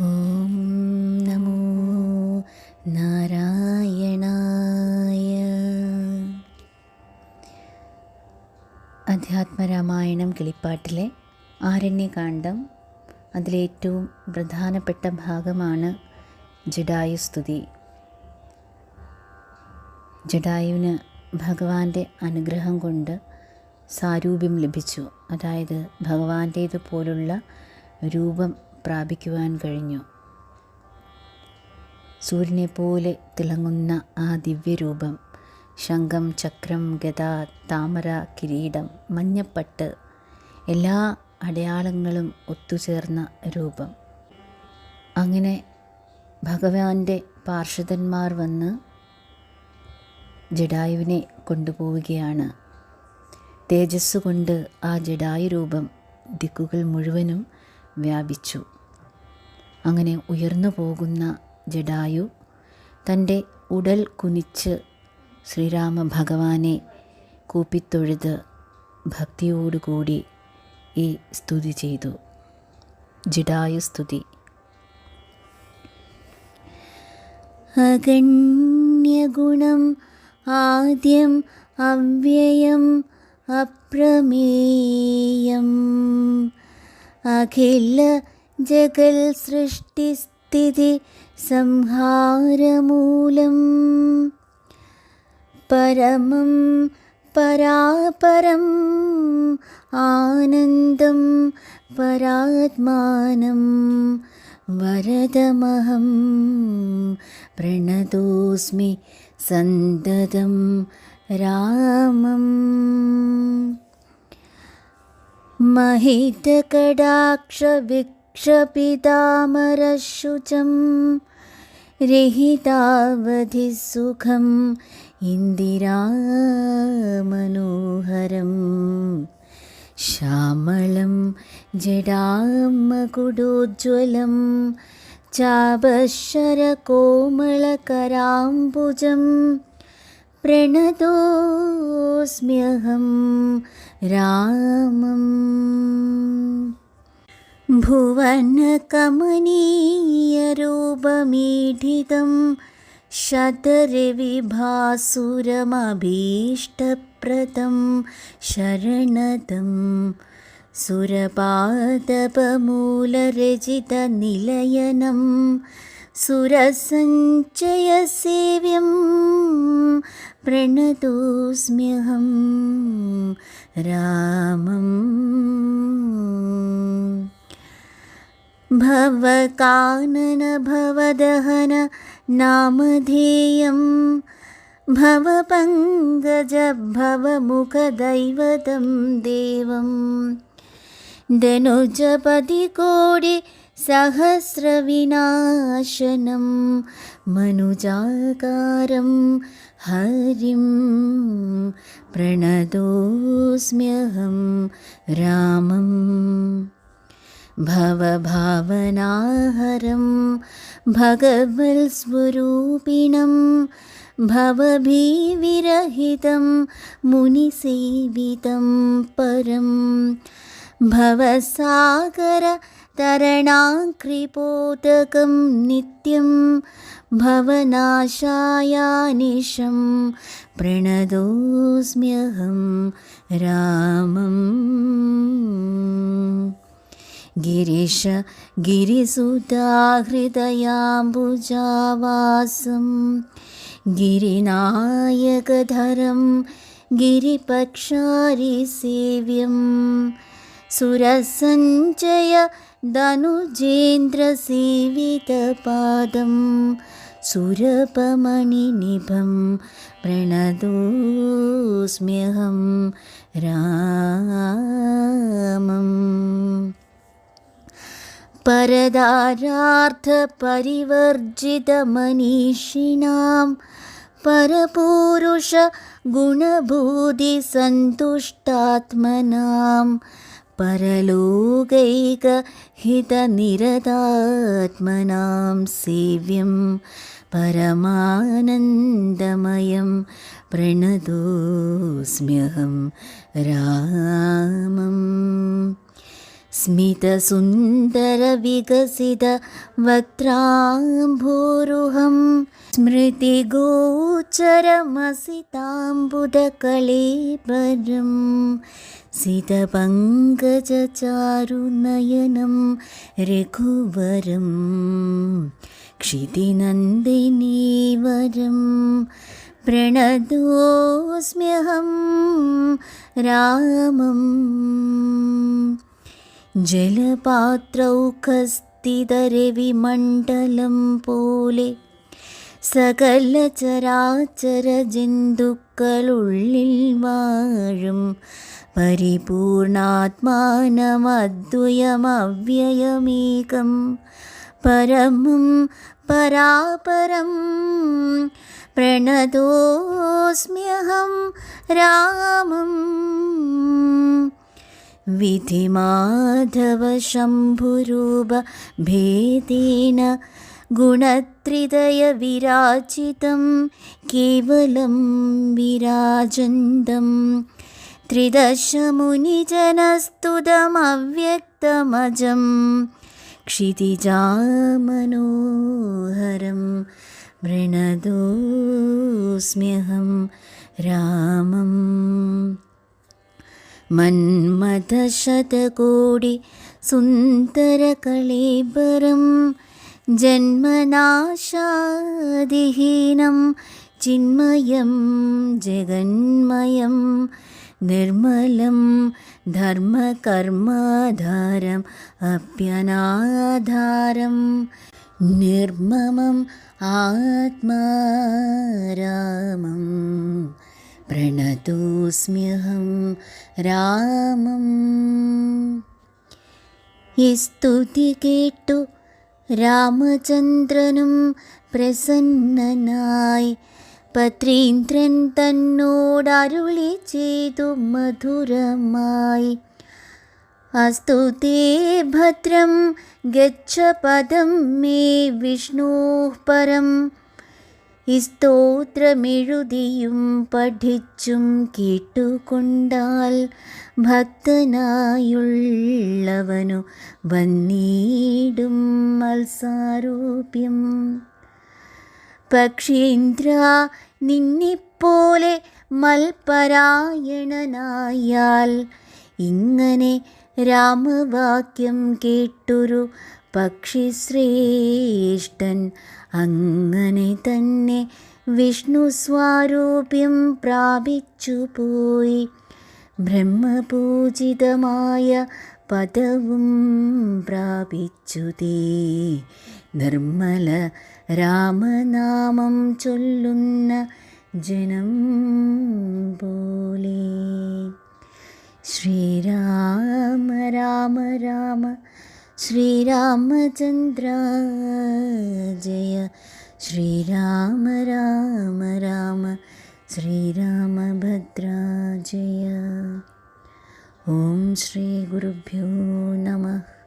ഓം നമോ നാരായണായ. അധ്യാത്മരാമായണം കിളിപ്പാട്ടിലെ ആരണ്യകാന്ഡം അതിലേറ്റവും പ്രധാനപ്പെട്ട ഭാഗമാണ് ജഡായുസ്തുതി ജഡായുവിന് ഭഗവാന്റെ അനുഗ്രഹം കൊണ്ട് സാരൂപ്യം ലഭിച്ചു. അതായത് ഭഗവാന്റേതുപോലുള്ള രൂപം പ്രാപിക്കുവാൻ കഴിഞ്ഞു. സൂര്യനെപ്പോലെ തിളങ്ങുന്ന ആ ദിവ്യരൂപം ശംഖം ചക്രം ഗത താമര കിരീടം മഞ്ഞപ്പട്ട് എല്ലാ അടയാളങ്ങളും ഒത്തുചേർന്ന രൂപം. അങ്ങനെ ഭഗവാന്റെ പാർഷദന്മാർ വന്ന് ജഡായുവിനെ കൊണ്ടുപോവുകയാണ്. തേജസ് കൊണ്ട് ആ ജഡായു രൂപം ദിക്കുകൾ മുഴുവനും വ്യാപിച്ചു. അങ്ങനെ ഉയർന്നു പോകുന്ന ജഡായു തന്റെ ഉടൽ കുനിച്ച് ശ്രീരാമ ഭഗവാനെ കൂപ്പിത്തൊഴുത് ഭക്തിയോടുകൂടി ഈ സ്തുതി ചെയ്തു. ജഡായു സ്തുതി. അഗണ്യഗുണം ആദ്യം അവ്യയം അപ്രമേയം. അഖില जगल्सृष्टिस्थितिसंहारमूलं परमं परापरम् आनन्दं परात्मानं वरदमहं प्रणतोऽस्मि सन्ततं रामम्। महितकडाक्षवि महितकडाक्षविक्षपितामरशुचं रहितावधिसुखम् इन्दिरामनोहरं श्यामलं जडामकुडोज्ज्वलं चाबशरकोमलकराम्बुजं प्रणतोऽस्म्यहं रामम् भुवनकमनीयरूपमीढितं शतरिविभासुरमभीष्टप्रदं शरणदं सुरपादपमूलरचितनिलयनं सुरसञ्चयसेव्यं प्रणतोऽस्म्यहं रामम् भवकानन भवदहन नामधेयं भवपङ्कज भवमुखदैवतं देवं। धनुजपतिकोडि सहस्रविनाशनं मनुजाकारं हरिं प्रणतोऽस्म्यहं रामम् भवभावनाहरं भगवत्स्वरूपिणं भवभीविरहितं मुनिसेवितं परं। भवसागरतरणाकृपोदकं नित्यं भवनाशायानिशं प्रणतोऽस्म्यहं रामम् गिरीश गिरिसुताहृदयाम्बुजावासं गिरिनायकधरं गिरिपक्षारिसेव्यं सुरसञ्चय धनुजेन्द्रसेवितपादं सुरपमणिनिभं प्रणतोऽस्म्यहं रामम् परदारार्थपरिवर्जितमनीषिणां परपूरुषगुणभूतिसन्तुष्टात्मनां परलोकैकहितनिरतात्मनां सेव्यं परमानन्दमयं प्रणतोऽस्म्यहं रामम् स्मितसुन्दरविकसितवक्त्राम्भोरुहं स्मृतिगोचरमसिताम्बुदकलेबरं सितपङ्कजचारुनयनं रघुवरं क्षितिनन्दिनीवरं प्रणतोऽस्म्यहं रामम् ജലപാത്രൗഖസ്ഥിതരവിമണ്ഡലം പോലെ സകല ചരാചര ജന്തുക്കളുള്ളിൽ വാഴും. പരിപൂർണാത്മാനമദ്വയമവ്യയമേകം. പരമം പരാപരം പ്രണതോസ്മ്യഹം രാമം. विधिमाधवशम्भुरूपभेदेन गुणत्रिदयविराजितं केवलं विराजन्तं त्रिदशमुनिजनस्तुतमव्यक्तमजं क्षितिजामनोहरं वृणदोऽस्म्यहं रामम् മന്മഥശതകോടി സുന്ദരകളേബരം ജന്മനാശാദിഹീനം ചിന്മയം ജഗന്മയം നിർമ്മലം ധർമ്മകർമാധാരം അപ്യനാധാരം നിർമ്മമം ആത്മാരാമം प्रणतोऽस्म्यहं रामम्। स्तुति यस्तुतिकेटु रामचन्द्रनं प्रसन्ननाय पत्रीन्द्रं तन्नोडारुलि चेतु मधुर मायि अस्तु ते भद्रं गच्छ पदं मे विष्णोः परम्। പരം സ്തോത്രമെഴുതിയും പഠിച്ചും കേട്ടുകൊണ്ടാൽ ഭക്തനായുള്ളവനു വന്നീടും മത്സാരൂപ്യം. പക്ഷീന്ദ്ര നിന്നെപ്പോലെ മൽപരായണനായാൽ ഇങ്ങനെ രാമവാക്യം കേട്ടൊരു പക്ഷിശ്രേഷ്ഠൻ അങ്ങനെ തന്നെ വിഷ്ണു സ്വാരൂപ്യം പ്രാപിച്ചു പോയി. ബ്രഹ്മപൂജിതമായ പദവും പ്രാപിച്ചു തേ. നിർമ്മല രാമനാമം ചൊല്ലുന്ന ജനം പോലെ. ശ്രീരാമ രാമ രാമ श्रीरामचन्द्र जय श्रीराम राम राम। श्रीरामभद्रा जय ॐ श्रीगुरुभ्यो नमः।